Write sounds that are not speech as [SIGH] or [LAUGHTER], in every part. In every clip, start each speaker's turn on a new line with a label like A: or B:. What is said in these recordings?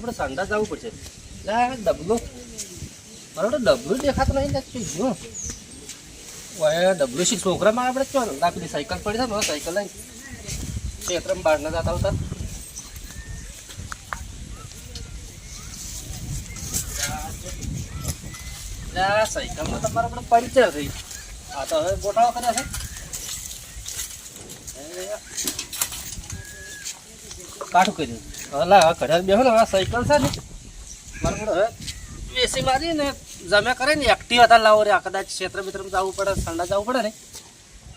A: મારે આપણે સંડા જવું પડશે. ડબલો. મારે ડબલું દેખાતું નહીં શું વાય ડબલું શી છોકરામાં આપણે ચો ના પેલી સાયકલ પડી થાય સાયકલ લઈને. ક્ષેત્રમાં બહાર ના જતા આવતા. સાયકલમાં તમારે આપણે પંચર થઈ આ તો હવે ગોટાળો કર્યા છે. કાઠું કર્યું હલા ઘરે બેહો ને હવે સાયકલ છે ને. મારે એસી મારી ને જમ્યા કરે ને એક્ટિવ હતા લાવો રે કદાચ ક્ષેત્ર મિત્ર જવું પડે ઠંડા જવું પડે ને.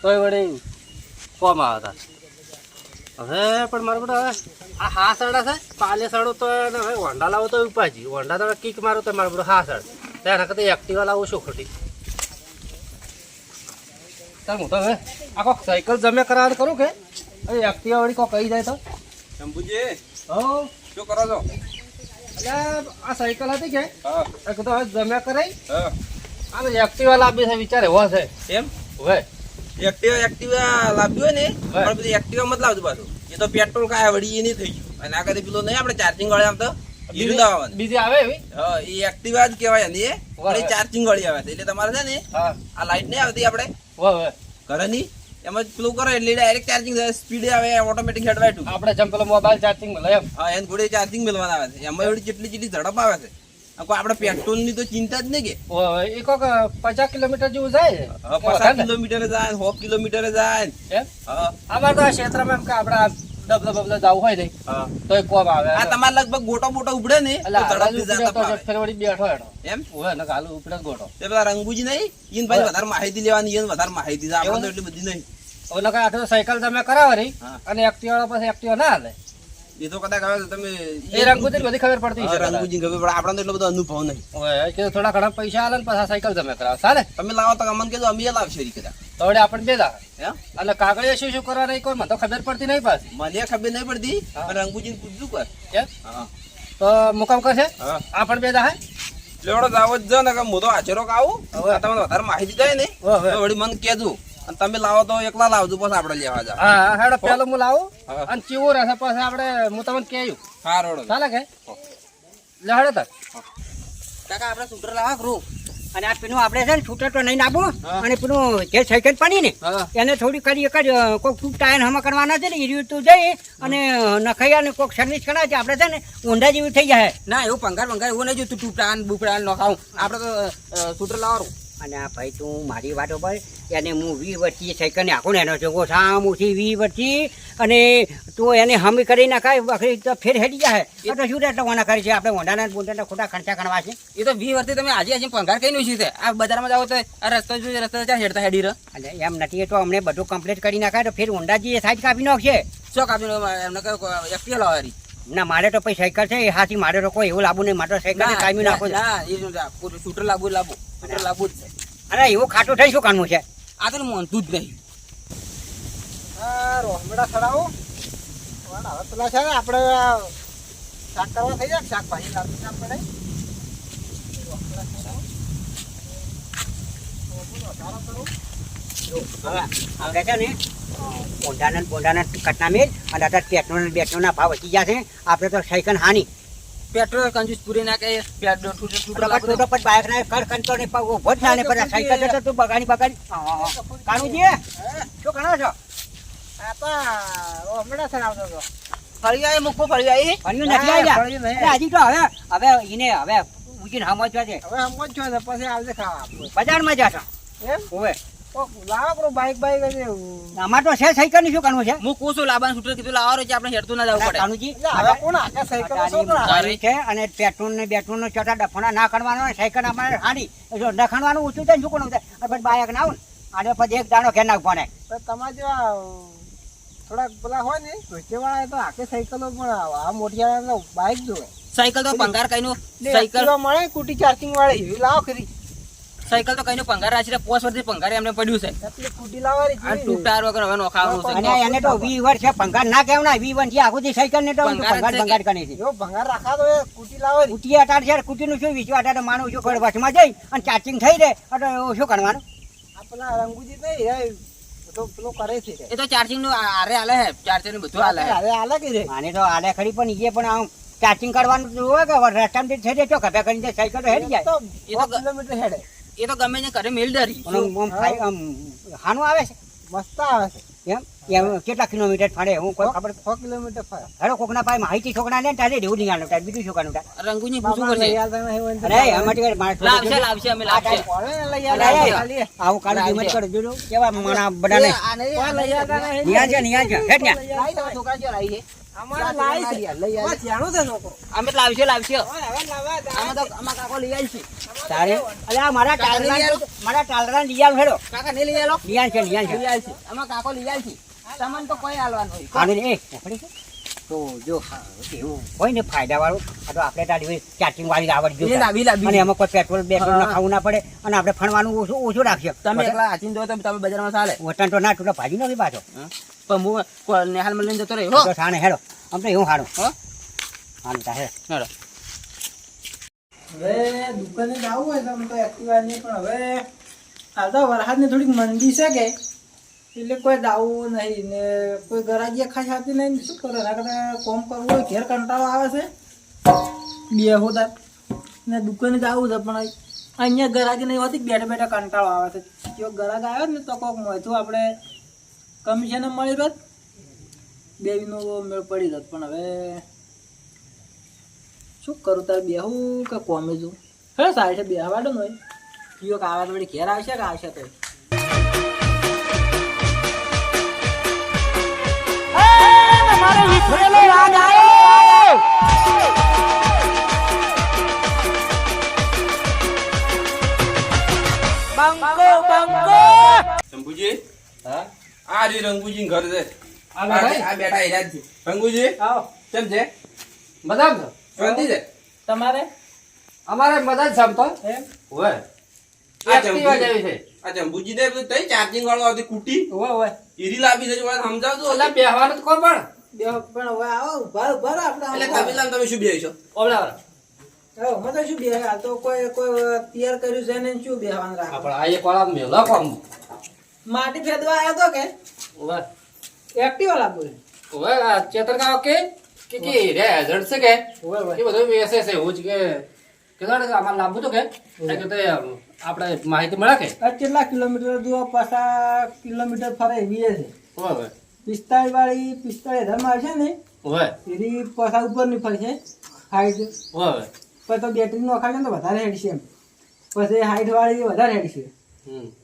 A: તોય વળી આવતા હવે પણ મારે બધું આ હા સાડા છે, પાલે સાડો તો હવે હોન્ડા લાવો તો ઉપાજી. હોન્ડા તો કિક મારો તો મારે હા સાડ. એના કરતા એક્ટિવા લાવું શું ખોટી? ચાલ હું તો આખો સાયકલ જમ્યા કરાર કરું કે? એક્ટિવા વળી કોઈ કહી જાય તો.
B: શંભુજી
A: હો
B: શું કરો છો?
A: અલ્યા આ સાયકલ હતી કે?
B: હા.
A: એક તો હવે જમ્યા કરાઈ.
B: હા.
A: આ તો એક્ટિવા લાવી છે વિચારે હો છે.
B: એમ?
A: હવે.
B: એક્ટિવા એક્ટિવા લાવ્યું ને પણ બધી એક્ટિવા મત લાવજો પાછું. એ તો પેટ્રોલ કાય વળી એ નહીં થઈ ગયું. અને આ કદી પેલો નહીં આપણે ચાર્જિંગ વાળી આમ તો
A: બીજી આવે એવી?
B: હા એ એક્ટિવા જ કહેવાય ને એ. ચાર્જિંગ વાળી આવે છે. એટલે તમારે છે ને આ લાઈટ નહીં આવતી આપણે.
A: વાહ.
B: ઘરેની એમાં જ પેલું કરો એટલે ડાયરેક્ટ ચાર્જિંગ સ્પીડ આવે ઓટોમેટિક હેડ
A: આપણે જેમ પેલો મોબાઈલ ચાર્જિંગ મળે એમ.
B: હા એને થોડી ચાર્જિંગ મળવાના આવે છે. એમાં એવડી જેટલી જેટલી ઝડપ આવે છે. આ આપણે પેટ્રોલની તો ચિંતા જ નહીં કે.
A: એ કોક પચાસ કિલોમીટર જેવું જાય
B: પચાસ કિલોમીટર જાય સો કિલોમીટર જાય.
A: અમારે તો આ ક્ષેત્રમાં એમ કે આપણે ડબલો બબલો જવું હોય
B: નહીં.
A: તો કોમ આવે.
B: આ તમારે લગભગ ગોટો બોટો ઉપડે ને તો
A: એટલે આ
B: ઝડપથી
A: બાજુ ઉપડ્યો
B: જતા
A: તો
B: ફાવે.
A: ફેર વળી બેઠો
B: એમ?
A: ઓય ને કાલું ઉપડે ગોઠો
B: તે પેલા રંગુજી નહીં? ઈન ભાઈ વધારે માહિતી લેવાની ઈન વધારે માહિતી આપણે એટલી બધી નહીં.
A: ઓલો કઈ આઠો સાયકલ તમે કરાવો રહી અને એક્ટિવા વાળો પાસે એક્ટિવા ના હાલે.
B: એ તો કદાચ હવે તમે
A: એ રંગુથી બધી ખબર પડતી છે
B: રંગુજી ખબર પડે. આપણને તો એટલો બધો અનુભવ નહીં.
A: ઓય, કે થોડા ઘણા પૈસા હાલે ને પાછા સાયકલ તમે કરાવો. સાલે?
B: તમે લાવો તો અમને કહેજો અમે લાવશે રી કદાચ
A: તો આપણે બે
B: એમ
A: અને કાગળિયા શું શું કરવા નહીં કોઈ મને તો ખબર પડતી નહીં પાછી.
B: મને ખબર નહીં પડતી રંગુજીને પૂછજો કર.
A: તો મુકામ કરશે?
B: હા.
A: આ બે દા હે
B: લેવડો જાવો જ ને કે હું તો હાજરો આવું
A: હવે.
B: તમને વધારે માહિતી થાય ને વળી મને કહેજો. અને તમે લાવો તો એકલા લાવજો પછી આપણે લેવા જાવ.
A: હા હેડો પેલો હું લાવું અને ચીવું રહેશે પછી આપણે હું તમને કહ્યું.
B: હા રોડો
A: ચાલે કે? લે હેડો તાર.
C: કાકા આપણે સૂત્ર લાવા કરું અને આ પેલું આપણે છે ને છૂટર તો નહીં નાખવું અને પેલું જે સાયકલ પડી ને એને થોડી કરી એક જ કોઈક ટૂંક ટાયર હમા કરવાના છે ને એ રીતે તું જઈ અને નખાઈ અને કોઈક સર્વિસ કરાવે છે આપણે છે ને ઊંડા જેવું થઈ જાય.
D: ના એવું પંગાર પંગાર એવું નહીં જોતું ટૂપડા ને બુકડા નખાવું. આપણે તો સૂટર લાવવાનું
C: અને આ ભાઈ તું મારી વાતો પર એને હું વી વર્ષથી સાયકલ ને આખું એનો જોગો સામુથી વી વર્ષથી અને તું એને હમી કરી નાખાય વખરી તો ફેર હેડી જાય. એ તો શું રહેતા ઓના કરી છે? આપણે ઓંડાના બોંડાના ખોટા ખર્ચા કરવા છે.
D: એ તો વી વર્ષથી તમે આજે આજે પંગાર કઈ છે. આ બજારમાં જાઓ તો આ રસ્તો જોઈએ રસ્તો ત્યાં હેડતા હેડી રહ્યો?
C: અને એમ નથી તો અમને બધું કમ્પ્લીટ કરી નાખાય તો ફેર ઊંડાજી એ સાઈડ કાપી નાખશે.
D: શોખ કાપી એમને કહ્યું એક્ટિવા લાવવાની
C: ના મારે તો પછી સાયકલ છે હાથી મારે તો કોઈ એવું લાવવું નહીં મારે સાયકલ કાયમી નાખો
D: ના એ શૂટર લાવવું જ લાવવું શૂટર લાવવું જ છે.
C: અરે એવું ખાટું થઈ શું કામનું છે?
D: આ તો મોનતું જ નહીં.
A: આ રોહમડા ખડાવો હવે પેલા છે ને આપણે શાક કરવા થઈ જાય શાકભાજી લાવી ના પડે
C: આપણે છે ને? પોંડાના પોંડાના કટના મેલ અને અત્યારે પેટ્રોલ બેટ્રોલના ભાવ વધી ગયા છે. આપણે તો સાયકલ હાની.
D: પેટ્રોલ કંજુસ પૂરી નાખે પેટ્રોલ
C: બાઇક ના કર કંટ્રોલ ને ઊભો જ ના ને સાયકલ તું બગાડી બગાડી. કાણુજી શું કરો છો?
A: આ તો હતો.
D: ફરી આવી મૂકો ફરી આવી.
C: ફર્યું નથી આવ્યા
A: ફર્યું નહીં.
C: એટલે હજી તો હવે હવે એને હવે ઉજીને સમજવા છે
A: હવે સમજ છો પછી આવશે ખાવા.
C: બજારમાં જશો?
A: એમ? તો લાવો બાઈક બાઈક
C: અમાર તો છે સાયકલની શું કરવું છે?
D: હું કહું છું કીધું લાવવાનું છે આપણે હેડતું ના જવું પડે.
C: કાણુજી
A: હવે કોણ હાકે સાયકલ શું
C: છે અને પેટ્રોલ ને બેટ્રોલ નો ચોટા ડફોણા ના કરવાનો સાયકલ અમારે હારી જો નખાણવાનું ઓછું થાય શું કોણ થાય? બાયક ના આવું ને. પછી એક દાણો ઘેર નાખવો ને
A: તો જેવા થોડાક પેલા હોય ને તો હાકે સાયકલો પણ આ મોટિયાવાળા બાઈક જોવે.
D: સાયકલ તો ભંગાર કઈ
A: નું
D: સાયકલ
A: મળે કુટી ચાર્જિંગ વાળી એવી લાવો ખરી.
D: સાયકલ તો કઈનું પંગાર રાખી પોસ વર્ષથી પંગાર એમને પડ્યું છે. આ ટૂંક વગર હવે નોખાવાનું
C: અને
D: છે
C: એને તો વી વર્ષ છે ભંગાર ના વી વર્ષથી સાયકલ ને તો
D: પંગાર
C: પંગાર કરી છે.
A: એવો ભંગાર રાખા તો કુટી લાવે
C: કુટી અટાડ છે કુટી નું શું વિચવા અટાડ માનું શું કરે વચમાં જઈ અને ચાર્જિંગ થઈ રહે એટલે શું કરવાનું?
A: આ પેલા રંગુજી નહીં એ પેલો કરે છે.
D: એ તો ચાર્જિંગનું આરે હાલે હે ચાર્જર બધું હાલે હે.
A: અરે કે રે
C: તો આલે ખરી પણ એ પણ આમ ચાર્જિંગ કરવાનું હોય કે કરીને સાયકલ હેડી જાય.
D: તો કિલોમીટર હેડે. એ તો ગમે ને કરે મેલ ડરી.
C: હાનું આવે છે?
E: મસ્ત આવે છે.
C: એમ? એમ કેટલા કિલોમીટર ફાડે? હું કોઈ ખબર
E: છ કિલોમીટર ફાડે.
C: હેડો કોકના પાસે માહિતી છોકરા ને તારે દેવું નહીં આનું તારે બીજું છોકરાનું તારે?
D: રંગુજી પૂછું કરશે
C: અરે એમાં ટીકે માણસ
D: લાવશે લાવશે અમે લાવશે
C: આવું કાલે હિંમત કરો જોજો. કેવા માણા બધાને? નિયા છે નિયા છે હેડ ન્યા.
D: છોકરા જો લાવી છે તમને તો કોઈ હાલવાનું
C: તો જો એવું હોય ને ફાયદા આ તો આપણે તારી ચાર્જિંગ વાળી આવડ
D: એ લાવી લાવી.
C: અને એમાં કોઈ પેટ્રોલ બેટ્રોલ
D: હા.
C: ખાવું ના પડે અને આપણે ફણવાનું ઓછું ઓછું રાખીએ.
D: તમે એકલા હાથીને દો તો તમે બજારમાં ચાલે.
C: વતન તો ના તૂટો ભાજી નથી પાછો.
D: પણ હું કો- નેહાલમાં જતો રહ્યો
C: તો સાને હેડો. આમ તો એવું હારું. હારું તા હેડો.
E: હવે દુકાને જવું હોય તો એક્ટિવા નહીં પણ હવે હાલ તો વરસાદની થોડીક મંદી છે કે. એટલે કોઈ દાવું નહીં ને કોઈ ગરાગીએ ખાસ આપી નહીં શું કરે? એના કોમ કરવું હોય, ઘેર કંટાળો આવે છે. બે હોતા ને દુકાને જવું છે, પણ અહીંયા ગરાગી નહીં હોતી, બેઠા બેઠા કંટાળો આવે છે. જો ગરાગ આવ્યો ને તો કોક મોઢું આપણે કમિશન મળી રત દેવીનો મેળ પડી રત પણ હવે શું કરું તારે બેહું કે કોમે જવું હે સારી છે બેહવાડો ને કયો કે આવે તો ઘેર આવશે કે આવશે તો
B: આ રહ્યું રંગુજી ઘર છે.
E: આ બેઠા?
B: આ જ રંગુજી
E: આવો.
B: કેમ છે?
E: મજામ
B: શાંતિ છે?
E: તમારે?
A: અમારે મદદ સમતો
E: એમ?
A: હોય
B: આ
A: એક્ટિવા જેવી છે.
B: આ જંબુજી ને તઈ ચાર્જિંગ વાળું આવતી કુટી.
E: ઓવે ઓવે.
B: ઈરી લાવી છે જોડે સમજાવજો.
A: એટલે બેહવાનું તો કોણ પણ
E: બેહ પણ હવે આવો ઊભા ઊભા આપણે
B: એટલે તમે તમે શું
A: ઓબળા વાળા.
E: આવો શું બે તો કોઈ કોઈ તૈયાર કર્યું છે ને શું બેહવાનું રાખે?
A: આપણે આ એક વાળા મેલો કોમ.
E: માટી ફેદવા આવ્યો તો કે?
A: ઓવે.
E: એક્ટિવા લાગુ
A: ઓવે ચેતર કા? કે કે કે રે એજન્ટ છે કે?
E: ઓવે
A: એ બધું વેસે છે એવું જ કે. કે જાણે કે આમાં લાંબુ તો કે? કે તો આપણે માહિતી મળે કે?
E: આ કેટલા કિલોમીટર દૂર પાછા કિલોમીટર ફરે એવી છે.
A: ઓવે
E: પિસ્તાળીસ વાળી પિસ્તાળી હજારમાં છે ને
A: ઓવે.
E: એની પાછા ઉપરની ફરશે હાઈટ
A: ઓવે
E: પછી તો બેટરી ને તો વધારે હેડશે એમ. પછી હાઈટ વાળી વધારે હેડશે.
A: હમ.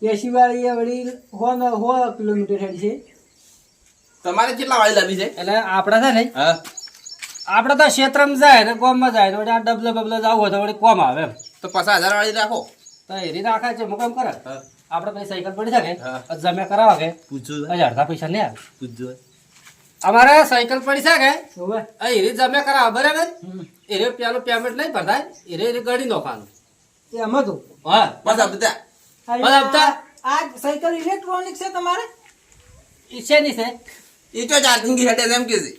E: એસી વાળી એ વળી હો ન- કિલોમીટર હેડશે
B: તમારે કેટલા વાળી લાવી છે?
A: એટલે આપણે છે ને
B: હા.
A: આપણે તો ક્ષેત્રમાં જાય ને કોમમાં જાય તો આ ડબલે બબલે જવું હોય તો વળી કોમ આવે એમ.
B: તો પચાસ હજાર વાળી રાખો.
A: તો એ રીતે આખા છે મુકામ કરે. આપણે પછી સાયકલ પડી શકે. જમે કરાવો કે
B: પૂછજો.
A: હજાર અડધા પૈસા નહીં આવે.
B: પૂછજો.
A: અમારે સાયકલ પડી શકે કે રીતે જમે કરાવો બરાબર? એ પેલું પેમેન્ટ નહીં ભરતા એ રીતે ગળી નોખાનું
E: એ એમ હતું.
A: હા.
B: બસ આ બધા
E: આ આ સાયકલ ઇલેક્ટ્રોનિક છે તમારે?
A: ઈ છે? નહીં છે
B: એ તો ચાર્જિંગ હેડે એમ કે છે.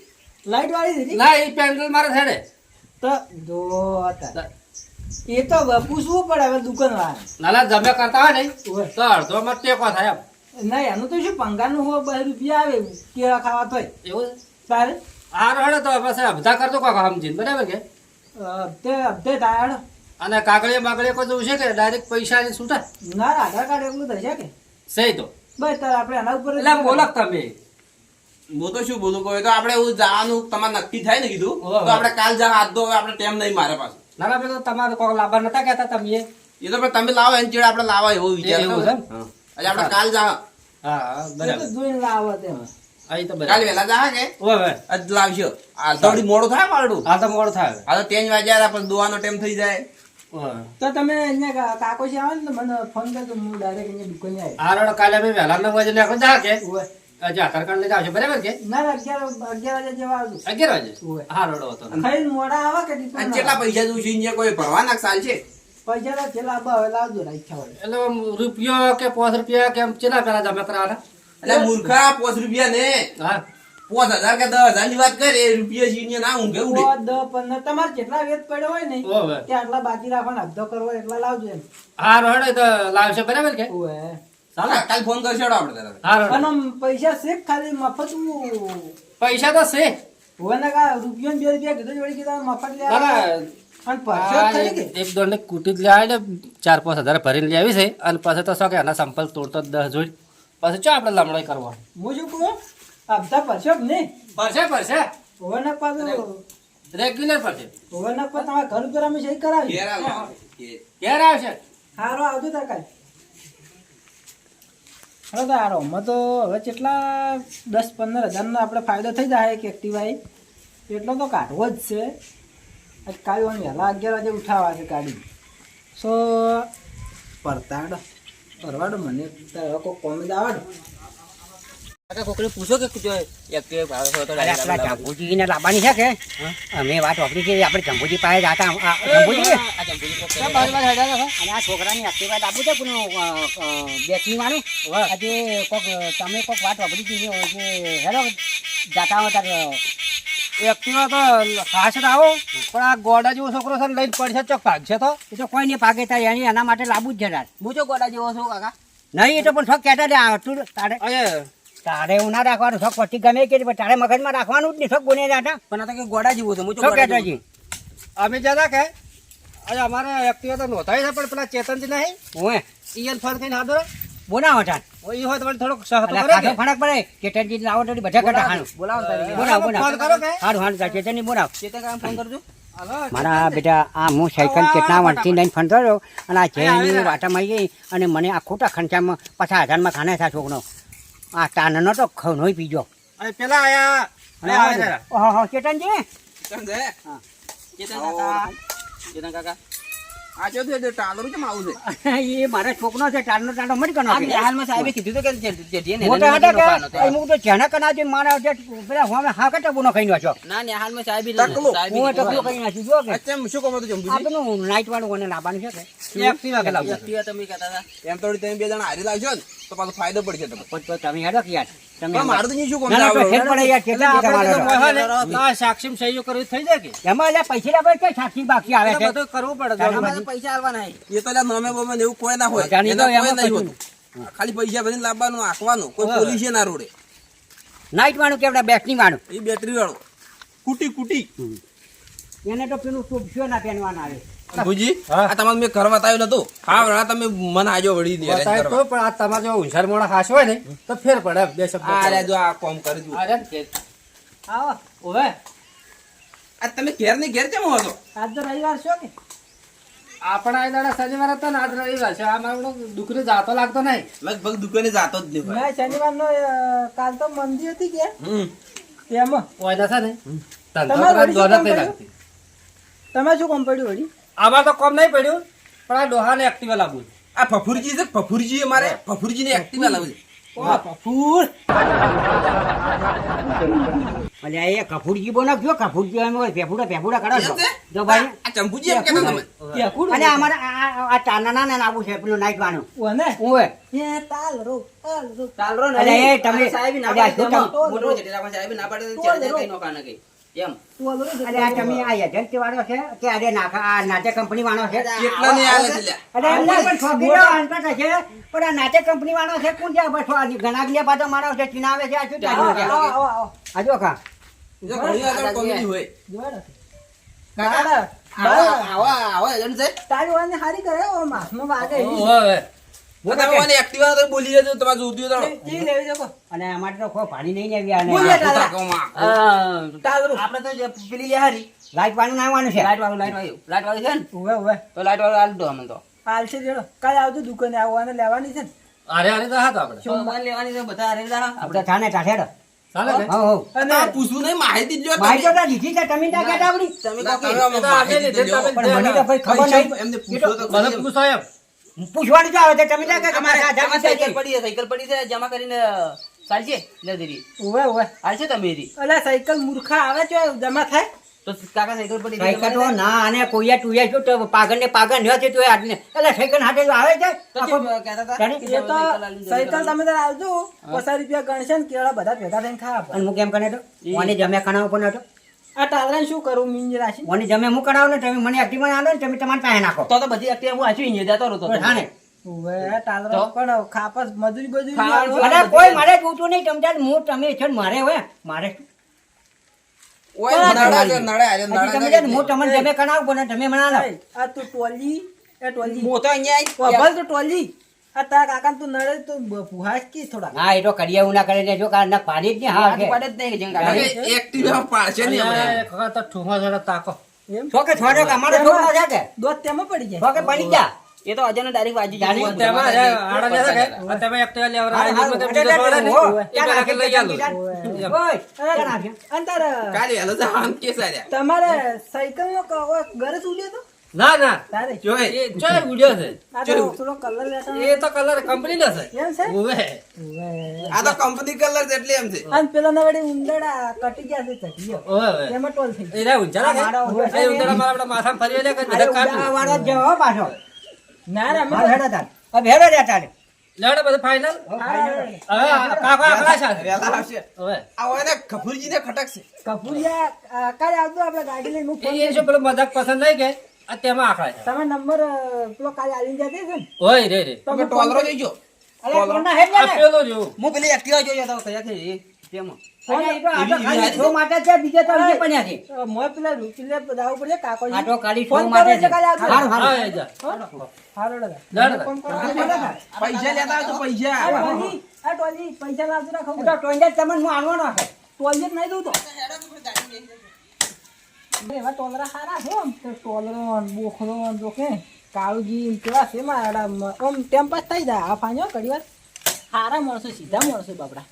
E: લાઈટ વાળી
A: પેન્ડલ મારે થડે
E: તો જો એ તો પૂછવું પડે હવે દુકાન વાળા
A: નાના જમે કરતા હોય ને તો અડધો માં ટેકો થાય એમ.
E: ના એનું તો શું બે રૂપિયા આવે કેળા ખાવા તોય.
A: એવું છે?
E: તારે?
A: આ રડે તો પછી અબધા કરતો કાકા સમજીને બરાબર કે?
E: અબધે અબધે ટાયર
A: અને કાગળિયા બાગળિયા કોઈ જવું છે કે ડાયરેક્ટ પૈસા ની છૂટા?
E: ના આધાર કાર્ડ એટલું થશે કે
A: સહી તો.
E: બસ તાર આપણે આના ઉપર
A: એટલે બોલક તમે.
B: હું તો શું બોલું? કહું તો આપણે એવું જવાનું તમારે નક્કી થાય ને કીધું તો આપણે કાલ જા હાથ ધો આપણે ટેમ નહીં મારે પાસે
A: ના ના તો તમારે કોઈ લાભા નતા કહેતા તમે. એ?
B: તો તમે લાવો એની ચેડે આપણે લાવો એવો વિચાર
A: એવું છે.
B: આજે આપણે કાલ જા
A: હા બરાબર.
E: જોઈને લાવો તેમ.
A: તો
B: કાલ જા કે?
A: ઓવે ઓવે.
B: આજ લાવશો. આ મોડું થાય મારું.
A: હા તો મોડો થાય.
B: આ તો ત્રણ વાગ્યા હતા, પણ દોવાનો ટાઈમ થઈ જાય.
E: તો તમે અહીંયા કા- કાકોજી આવે ને મને ફોન કરજો હું ડાયરેક્ટ અહીંયા દુકાને આવી
A: આ કાલે અમે વહેલા નવ વાગે નીકળી જા કે. હજી આધાર કાર્ડ લઈને આવશે બરાબર કે?
E: ના ના અગિયાર અગિયાર વાગે જેવા આવજો
A: અગિયાર વાગે?
E: ઓવે.
A: હા રડો હતો
E: ખાઈ મોડા આવે કે
B: કેટલા પૈસા દઉં છું અહીંયા? કોઈ ભરવાના સાલ છે?
E: પૈસા તો છેલ્લા આબા હવે લાવજો રાખ્યા હોય
A: એટલે રૂપિયો કે પાંચ રૂપિયા કેમ ચેલા પેલા જમા કરાવવાના
B: એટલે મૂર્ખા પાંચ રૂપિયા ને.
A: હા.
B: પાંચ હજાર કે દસ હજારની વાત કરે રૂપિયા છે ના ઊંઘે ઉડે.
E: દસ, પંદર તમારે જેટલા વેત પડ્યો હોય ને
A: ઓવે.
E: આટલા બાકી રાખવાના અડધો કરવો એટલા લાવજો
A: હા રડે તો લાવશે બરાબર કે? ચાલો
B: કાલ ફોન કરશો આપણે તરત.
A: હા રડો
E: અને આમ પૈસા છે ખાલી મફત
A: પૈસા તો છે.
E: કા રૂપિયો બે રૂપિયા કીધું મફત લે
A: એક ને કૂટી જ લાવે ચાર પાંચ હજાર ભરીને લઈ આવી છે. અને પછી તો શું કે આના સંપલ તોડતો દસ જોઈ પછી ચો આપણે લમણાઈ કરવા
E: હું શું કહું? આ બધા પરસો નહીં
A: પડશે પડશે
E: હોવે ને પાછું
A: રેગ્યુલર પરસે
E: ઓવર ના પાછું તમારા ઘર ઉપર અમે સહી કરાવી
B: ઘેર આવો. ઘેર.
A: ક્યારે આવશે.
E: હારો આવજો તાર કાલ. હવે તો હારો અમે તો હવે કેટલા દસ પંદર હજારનો આપણે ફાયદો થઈ જાય એક એક્ટિવાય એટલો તો કાઢવો જ છે. આજ કાલે વહેલા અગિયાર વાગે ઉઠાવવા છે ગાડી. સો પરતાડો પરવાડો મને તારે કોઈ કોમેન્ટ આવડો?
C: જંબુજીને લાવવાની છે કે? અમે વાત વાપરી છે આપણે જંબુજી પાસે જાતા જંબુજી?
D: આ છોકરાની આખી
C: વાત બારી બારી હેડ્યા હતા? અને આ છોકરાની એક્ટિવા લાવવું છે પણ બેટરી વાળું આજે કોક તમે કોક વાત વાપરી હતી જે હેલો જાતા તાર
A: એક્ટિવા તો હાશ આવો પણ આ ગોડા જેવો છોકરો છે લઈને પડશે ચોક ભાગશે તો.
C: એ તો કોઈ નહીં ભાગે ત્યાં એની એના માટે લાવવું જ છે
D: હું જો ગોડા જેવો છું કાકા?
C: નહીં એ તો પણ થોક કહેતા હતા તું તારે તારે એવું ના રાખવાનું. શોખ પછી ગમે કે તારે મગજમાં રાખવાનું જ નહીં. શોખ ગુને જાતા
D: પણ આ તો ગોડા જેવું છે હું
A: અમે જતા કે અરે અમારે એક્ટિવા તો નોંધાય છે પણ પેલા ચેતનજી નહીં.
C: હું
A: ઈયન ફોન કરીને હાથો
C: બોના હતા
A: ઈ હોય તો થોડોક સહતો કરે કે.
C: ફરક પડે ચેતનજી લાવો તો બધા કરતા ખાનું
D: બોલાવો તારી
C: બોલાવ બોલાવ.
A: ફોન કરો કે.
C: હારું હારું ચેતનજી બોલાવ.
D: ચેતન કામ ફોન કરજો.
C: મારા બેટા આ હું સાયકલ કેટલા વર્ષથી લઈને ફરતો રહ્યો અને આ વાટામાં આવી ગઈ અને મને આ ખોટા ખર્ચામાં પાછા હજારમાં ખાને થા છોકરો. આ તાનનો તો ખવનોય પીજો.
A: અરે પેલા આયા. આયા આવે.
C: ઓહો ચેતનજી
B: કેમ છે?
D: ચેતન કાકા. કેતન કાકા.
B: આ જો દે એ ટાલરું કેમ આવું છે? [LAUGHS]
C: એ મારા છોકરો છે ટાળનો ટાળો મરી કનો
D: આ હાલમાં સાહેબે કીધું તો કે જે- જે- જે
C: મોટા હતા કે
D: હતો.
C: તો જેના કના છે મારા જે પેલા હું હા કટા બોનો ખાઈ નાખ્યો
D: ના ને હાલમાં સાહેબે
B: ટકલું.
D: સાહેબે
C: હું ટકલો ખાઈ નાખ્યું જો કે.
B: અચ્છા શું કહો તો
C: આ
B: જંબુજી
C: પેલું નાઈટ વાળું કોને લાવવાનું છે કે?
A: એક્ટિવા કે લાવજો.
D: એક્ટિવા તમે કહેતા હતા?
B: એમ તો તમે બે જણા હારી લાવજો ને. તો પાછો ફાયદો પડશે તમને.
C: પણ તો તમે હેડો કે યાર. તમે
B: મારું તો નહીં શું
C: ના, ના, તો
B: કોમ
C: પડે યાર કેટલા
A: આપણે તો
C: તમારો
A: મોહા ને, આ સાક્ષી સહીઓ કરવી થઈ જાય કે?
C: એમાં એટલે પૈસા લાવે કે સાક્ષી બાકી આવે? છે
A: બધું કરવું પડે
C: ચાલો,
A: જો.
D: આમાં તો પૈસા આલવાના
B: એ તો લ્યા બોમે એવું કોઈ ના હોય. કોઈ નહીં હોતું. ખાલી પૈસા ભરીને લાવવાનું આંકવાનું. કોઈ પોલીસ ના રોડે.
C: નાઈટ વાળું કેવડે બેટરી વાળું?
B: એ બેટરી વાળું. કુટી કુટી.
C: એને તો પેલું ટોપસીઓ ના પહેરવાના આવે.
B: ભુજી આ તમારે મેં ઘરમાં બતાવ્યું નતું. હા વળા તમે મને આજો વળી દે
A: તો પણ આ તમારે જો હોશિયાર મોડા ખાસ હોય ને તો ફેર પડે બે શબ્દ
B: આ જો આ કોમ કરી દઉં.
A: અરે
E: આવો ઓવે
B: આ તમે ઘેર ને ઘેર કેમ હતો
E: આજ તો રવિવાર છો કે.
A: આપણા એ દાડા શનિવાર હતો ને આજ રવિવાર છે. આ મારો દુકરી જાતો લાગતો નહીં.
B: લગભગ દુકાને જાતો જ નહીં ભાઈ.
E: મેં શનિવારનો અ, કાલ તો મંદી હતી કે.
B: હમ.
E: એમાં
A: ઓયના છે ને.
E: તમારે તમે શું કોમ પડ્યું વળી?
A: આમાં તો કોમ નહીં પડ્યું પણ આ ડોહાને એક્ટિવા લાવવું
B: આ ફફુરજી છે ફફુરજી મારે? ફફુરજી ને એક્ટિવા
C: લાવવું એ બોનો કયો છો. જો ભાઈ.
B: આ ચંપુજી એમ તમે?
E: કેકુડ
C: અને અમારા આ- આ- આ ને આવું છે પેલું નાઈટ વાળું.
E: ઓને
C: ઓય.
E: એ તાલ રો તાલ રો.
D: ચાલ રો ને.
C: અરે એ તમે-
D: આ ના
C: અરે આ
D: પાડી
C: શું
D: તો
C: કામ?
D: મોટો જટેરામાં સાહેબે ના પાડી તો ચાલ, ચાલ, કઈ નોકા ના કઈ. એમ.
C: અરે આ તમે આ એજન્સી વાળો છે કે અરે નાખા આ નાટ્ય કંપની વાળો છે?
B: કેટલા ને આલે છે
C: અરે એમને પણ ઠોકીનો અનપઢ છે પણ આ નાટ્ય કંપની વાળો છે કોણ છે? બસ આ ઘણા ગયા પાછો માણસ છે ચીનાવે છે આ શું ચાલ્યું છે?
E: આવો આવો આવો.
C: આ જો કા
B: જો ઘણી આગળ comedy હોય.
E: જોડે
D: કાકા,
E: કાકા
D: આવા આવા આવા એજન્ટ છે?
E: તારી વાત સારી કરે વાગે
B: મને એક્ટિવા તો બોલી જજો તમારે જોતું હોય તો
E: ચી લેવી જકો
C: અને અમારે તો ખો પાણી નહીં આવ્યા
E: બોલીએ
C: અને
E: તારા.
B: તારા.
D: આપણે તો પેલી લે
C: લાઈટ છે.
D: વાળું લાઈટ વાળું. લાઈટ વાળું છે ને?
E: ઉવે ઉવે.
D: તો લાઈટ વાળું આલ દો અમને તો.
E: હાલશે જેડો કાલે આવજો દુકાને આવવાને લેવાની છે ને.
A: અરે અરે તો હાથ આપણે.
D: સોમવાર લેવાની છે બધા.
C: આપણે ટાઠેડો
B: આ પૂછવું નહીં માહિતી જ તમે.
C: માહિતી તો લીધી છે ત્યાં ખબર નહીં.
A: મને પૂછો
C: પૂછવાનું જ આવે તમે ત્યાં
D: કે
C: આધાર
D: સાયકલ પડી છે સાયકલ પડી છે જમા કરીને ચાલશે નદીરી ઓવે
E: ઓવે ઉવે
D: તમે રી
E: અલા સાયકલ મૂર્ખા આવે છે જમા થાય?
D: તો કાકા સાયકલ પડી
C: સાયકલ તો ના અને કોઈયા ટુયા શું તો પાગળ ને પાગળ ન છે તો આટલે. એટલે સાયકલ હાથે જો આવે છે?
D: તો કહેતા હતા?
E: તો સાયકલ તમે તો આવજો પચાસ રૂપિયા ગણશે ને કેળા બધા ભેગા થઈને ખાવા
C: અને હું કેમ કરે તો? મને જમ્યા ખાના પણ હતો
E: આ ટાલરાને શું કરું મીંજ રાશી?
C: મને જમે હું કણાવ ને તમે મને આલો ને તમે તમારે પાસે નાખો.
D: તો તો બધી activa હું આચી અહીંયા જતો રહતો
C: તો? થાને
E: ઉવે ખાપસ મજૂરી બજૂરી
D: ખાવાનું
E: આલો.
C: અરે કોઈ મારે જોતું નહીં તમે હું તમે છે ને મારે હોય. મારે હજી
B: નડે
C: તમે હું તમને મને
E: આ તું ટોલી એ ટોલી.
B: હું તો અહીંયા
E: ટોલી. આ કાકા તું નડે તું પુહાશ કી થોડા
C: ના એ તો કરીએ એવું કરે ને જો કારણ પાણી જ નહીં હા કે.
D: પાડે જ નહીં કાકા.
B: કે પાડશે નહીં
A: અલ્યા,
B: હમણાં.
A: એક વખત તો ઠૂંગો જોડે તાકો.
E: એમ?
C: છોડો કે અમારો છોકરો છે કે?
E: દોત તેમાં પડી જાય.
C: પડી જા
D: એ તો અજાનો ડાયરેક્ટ વાજી
A: આડા કે, એકટીવા લેવરા. એ લઈ આલો.
C: ઓય,
E: તમારે સાયકલ નો ગરજ ઉડ્યો તો?
A: ના ના.
E: તારે
B: જોઈ.
A: ચોય ઉડ્યો છે.
E: આ તો થોડો કલર લેતા
A: એ તો કલર કંપની નો છે.
E: એમ
A: ઉવે.
B: આ તો કંપની કલર છે એટલે એમ છે.
E: અને પેલા ના વડે ઉંદડા કટી ગયા છે તકિયો
A: ઉવે.
E: એમાં ટોલ થઈ
A: એ લાગે? એ ઉંદડા મારા બડા માથા ફરી લે કે બધા કાઢું.
C: વાળો જવો પાછો.
E: ના રે અમે
C: હેડા તાર. હવે હેડો રે તાર.
A: લેવડે બધું?
E: હા,
A: હવે કાકો આકડા છે
B: વહેલા આવશે.
A: હવે.
B: આ હોય ને ખપુરજીને ખટકશે.
E: કપૂરિયા કાલે આવતો આપણે ગાડી લઈને હું ફોન
A: એ- એ પેલો મજાક પસંદ નહીં કે? આ તેમાં છે.
E: તમે નંબર પેલો કાલે આવી જતે છે ને.
A: ઓય રે રે.
B: તમે ટોલરો જોઈજો
C: અરે કોના હેડ લે ને.
A: પેલો જો.
D: હું પેલી એક્ટિવા જોયો તો કયા છે તેમાં.
A: હા.
B: પૈસા લેતા પૈસા.
E: ટોલી આ ટોલી પૈસા લાવજો ના ખબર
C: ટોયલેટ તમને હું આણવાનો નાખે
E: ટોલી નહીં દઉં તો. એવા ટોલરા સારા છે આમ તો ટોલરો બોખરો ને જો કે કાળુજી કેવા છે મારા આમ ટેમ પાસ થઈ જાય આ ફાંજો ઘડી વાર સારા માણસો, સીધા માણસો બાપડા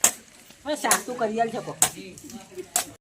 E: હવે સાસુ કરી આલ છે.